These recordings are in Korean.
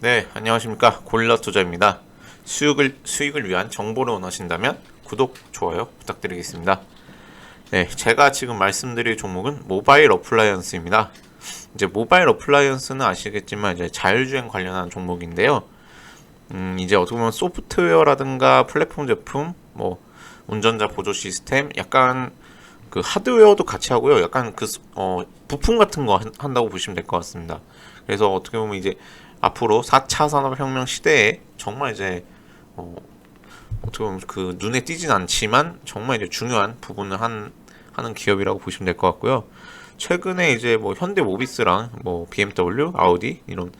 네, 안녕하십니까. 골라 투자입니다. 수익을, 수익을 위한 정보를 원하신다면 구독, 좋아요 부탁드리겠습니다. 네, 제가 지금 말씀드릴 종목은 모바일 어플라이언스입니다. 이제 모바일 어플라이언스는 아시겠지만 이제 자율주행 관련한 종목인데요. 음, 이제 어떻게 보면 소프트웨어라든가 플랫폼 제품, 뭐 운전자 보조 시스템, 약간 그 하드웨어도 같이 하고요. 약간 그 어, 부품 같은 거 한- 한다고 보시면 될 것 같습니다. 그래서 어떻게 보면 이제 앞으로 4차 산업혁명 시대에 정말 이제 어, 어떻게 보면 그 눈에 띄진 않지만 정말 이제 중요한 부분을 한 하는 기업이라고 보시면 될 것 같고요. 최근에 이제 뭐 현대 모비스랑 뭐 BMW, 아우디 이런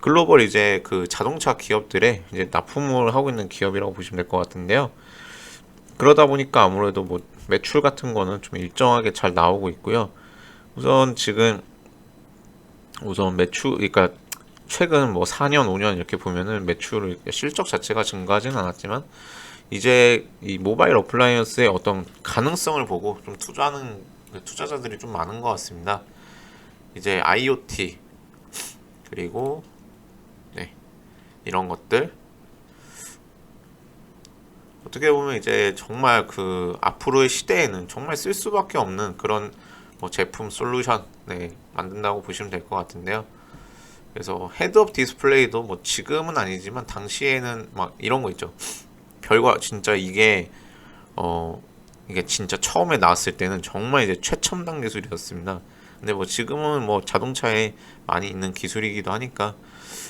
글로벌 이제 그 자동차 기업들의 이제 납품을 하고 있는 기업이라고 보시면 될 것 같은데요. 그러다 보니까 아무래도 뭐 매출 같은 거는 좀 일정하게 잘 나오고 있고요. 우선 지금 우선 매출 그러니까 최근 뭐 4년, 5년 이렇게 보면은 매출 실적 자체가 증가하지는 않았지만 이제 이 모바일 어플라이언스의 어떤 가능성을 보고 좀 투자하는 그 투자자들이 좀 많은 것 같습니다. 이제 IoT 그리고 네 이런 것들 어떻게 보면 이제 정말 그 앞으로의 시대에는 정말 쓸 수밖에 없는 그런 뭐 제품 솔루션 네 만든다고 보시면 될 것 같은데요. 그래서 헤드업 디스플레이도 뭐 지금은 아니지만 당시에는 막 이런 거 있죠. 결과 진짜 이게 어 이게 진짜 처음에 나왔을 때는 정말 이제 최첨단 기술이었습니다. 근데 뭐 지금은 뭐 자동차에 많이 있는 기술이기도 하니까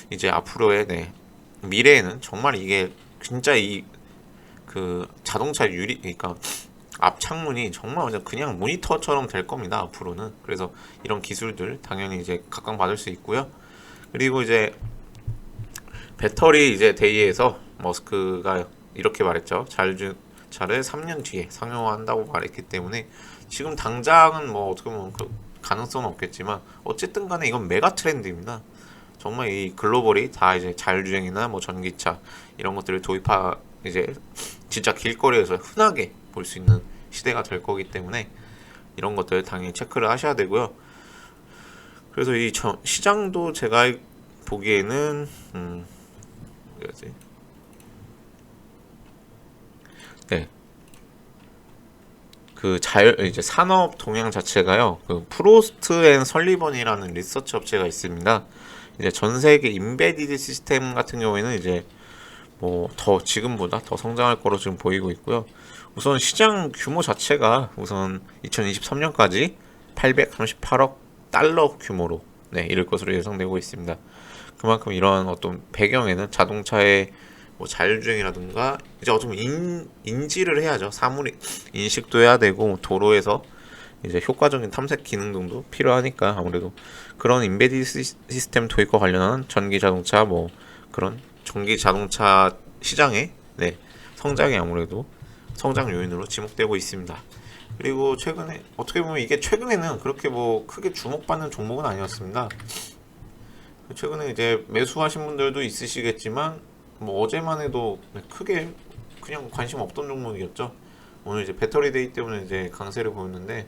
이제 앞으로의 네 미래에는 정말 이게 진짜 이 그 자동차 유리 그러니까 앞 창문이 정말 그냥 모니터처럼 될 겁니다 앞으로는 그래서 이런 기술들 당연히 이제 각광 받을 수 있고요 그리고 이제 배터리 이제 데이에서 머스크가 이렇게 말했죠 자율주 차를 3년 뒤에 상용화한다고 말했기 때문에 지금 당장은 뭐 어떻게 보면 그 가능성은 없겠지만 어쨌든 간에 이건 메가 트렌드입니다 정말 이 글로벌이 다 이제 자율주행이나 뭐 전기차 이런 것들을 도입하 이제 진짜 길거리에서 흔하게 볼 수 있는 시대가 될 거기 때문에 이런 것들 당연히 체크를 하셔야 되고요. 그래서 이 저- 시장도 제가 보기에는 음 뭐지? 네. 그 자율 이제 산업 동향 자체가요. 그 프로스트 앤 설리번이라는 리서치 업체가 있습니다. 이제 전 세계 인베디드 시스템 같은 경우에는 이제 뭐 더 지금보다 더 성장할 거로 지금 보이고 있고요. 우선 시장 규모 자체가 우선 2023년까지 838억 달러 규모로 네, 이를 것으로 예상되고 있습니다. 그만큼 이런 어떤 배경에는 자동차의 뭐 자율주행이라든가 이제 어쩌면 인, 인지를 해야죠. 사물 인식도 해야 되고 도로에서 이제 효과적인 탐색 기능 등도 필요하니까 아무래도 그런 인베디드 시- 시스템 도입과 관련한 전기 자동차 뭐 그런 전기 자동차 시장의 네, 성장이 아무래도 성장 요인으로 지목되고 있습니다. 그리고 최근에 어떻게 보면 이게 최근에는 그렇게 뭐 크게 주목받는 종목은 아니었습니다. 최근에 이제 매수하신 분들도 있으시겠지만 뭐 어제만 해도 크게 그냥 관심 없던 종목이었죠. 오늘 이제 배터리 데이 때문에 이제 강세를 보였는데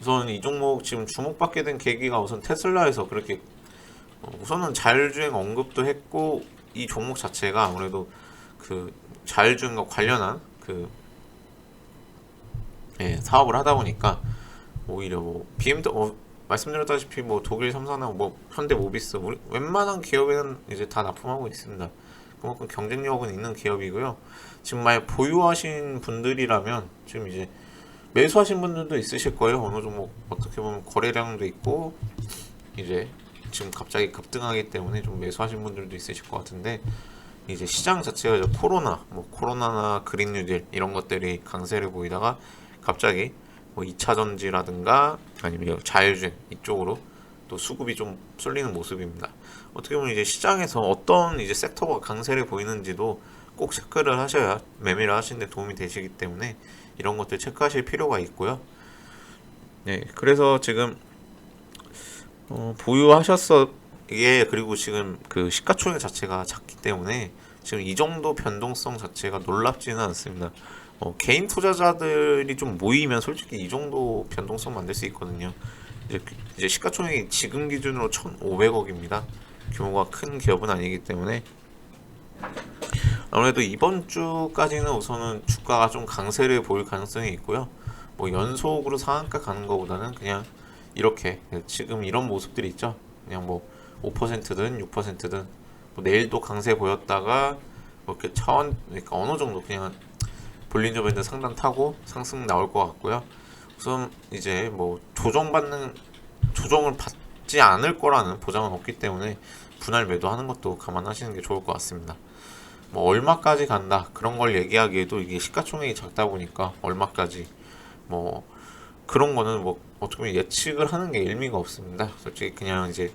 우선 이 종목 지금 주목받게 된 계기가 우선 테슬라에서 그렇게 어, 우선은 자율주행 언급도 했고 이 종목 자체가 아무래도 그 자율주행과 관련한 그 예, 사업을 하다 보니까 오히려 뭐 BMW 어, 말씀드렸다시피 뭐 독일 삼성이나 뭐 현대 모비스 우리 웬만한 기업에는 이제 다 납품하고 있습니다. 그만큼 경쟁력은 있는 기업이고요. 지금 만약 보유하신 분들이라면 지금 이제 매수하신 분들도 있으실 거예요. 어느 종목 어떻게 보면 거래량도 있고 이제 지금 갑자기 급등하기 때문에 좀 매수하신 분들도 있으실 것 같은데 이제 시장 자체가 이제 코로나, 뭐 코로나나 그린 뉴딜 이런 것들이 강세를 보이다가 갑자기 뭐 2차 전지라든가 아니면 자율주행 이쪽으로 또 수급이 좀 쏠리는 모습입니다. 어떻게 보면 이제 시장에서 어떤 이제 섹터가 강세를 보이는지도 꼭 체크를 하셔야 매매를 하시는데 도움이 되시기 때문에 이런 것들 체크하실 필요가 있고요. 네, 그래서 지금 어, 보유하셨어 이게 그리고 지금 그 시가총액 자체가 작기 때문에 지금 이 정도 변동성 자체가 놀랍지는 않습니다. 어, 개인 투자자들이 좀 모이면 솔직히 이 정도 변동성 만들 수 있거든요. 이제 이제 시가총액이 지금 기준으로 1,500억입니다. 규모가 큰 기업은 아니기 때문에 아무래도 이번 주까지는 우선은 주가가 좀 강세를 보일 가능성이 있고요. 뭐 연속으로 상한가 가는 것보다는 그냥 이렇게 지금 이런 모습들이 있죠. 그냥 뭐 5%든 6%든 뭐 내일도 강세 보였다가 뭐 이렇게 차원 그러니까 어느 정도 그냥 볼린저 밴드 상단 타고 상승 나올 것 같고요. 우선 이제 뭐 조정받는 조정을 받지 않을 거라는 보장은 없기 때문에 분할 매도하는 것도 감안하시는 게 좋을 것 같습니다. 뭐 얼마까지 간다 그런 걸 얘기하기에도 이게 시가총액이 작다 보니까 얼마까지 뭐 그런 거는 뭐 어떻게 보면 예측을 하는 게 의미가 없습니다. 솔직히 그냥 이제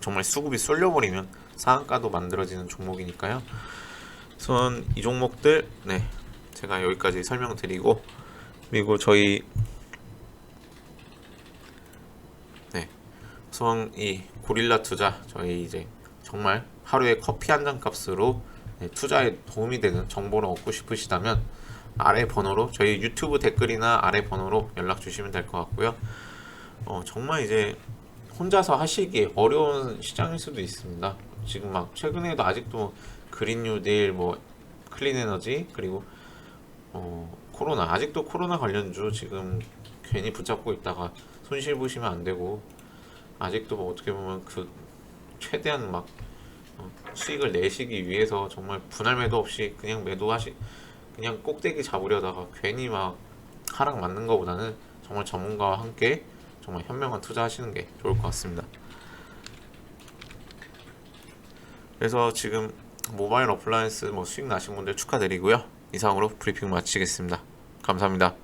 정말 수급이 쏠려버리면 상한가도 만들어지는 종목이니까요. 우선 이 종목들 네 제가 여기까지 설명드리고 그리고 저희 네 우선 이 고릴라 투자 저희 이제 정말 하루에 커피 한 잔 값으로 네, 투자에 도움이 되는 정보를 얻고 싶으시다면 아래 번호로 저희 유튜브 댓글이나 아래 번호로 연락 주시면 될 것 같고요. 어, 정말 이제 혼자서 하시기 어려운 시장일 수도 있습니다. 지금 막 최근에도 아직도 그린 뉴딜, 뭐 클린 에너지 그리고 어, 코로나 아직도 코로나 관련주 지금 괜히 붙잡고 있다가 손실 보시면 안 되고 아직도 뭐 어떻게 보면 그 최대한 막 어, 수익을 내시기 위해서 정말 분할 매도 없이 그냥 매도하시 그냥 꼭대기 잡으려다가 괜히 막 하락 맞는 것보다는 정말 전문가와 함께 정말 현명한 투자하시는 게 좋을 것 같습니다. 그래서 지금 모바일 어플라이언스 뭐 수익 나신 분들 축하드리고요. 이상으로 브리핑 마치겠습니다. 감사합니다.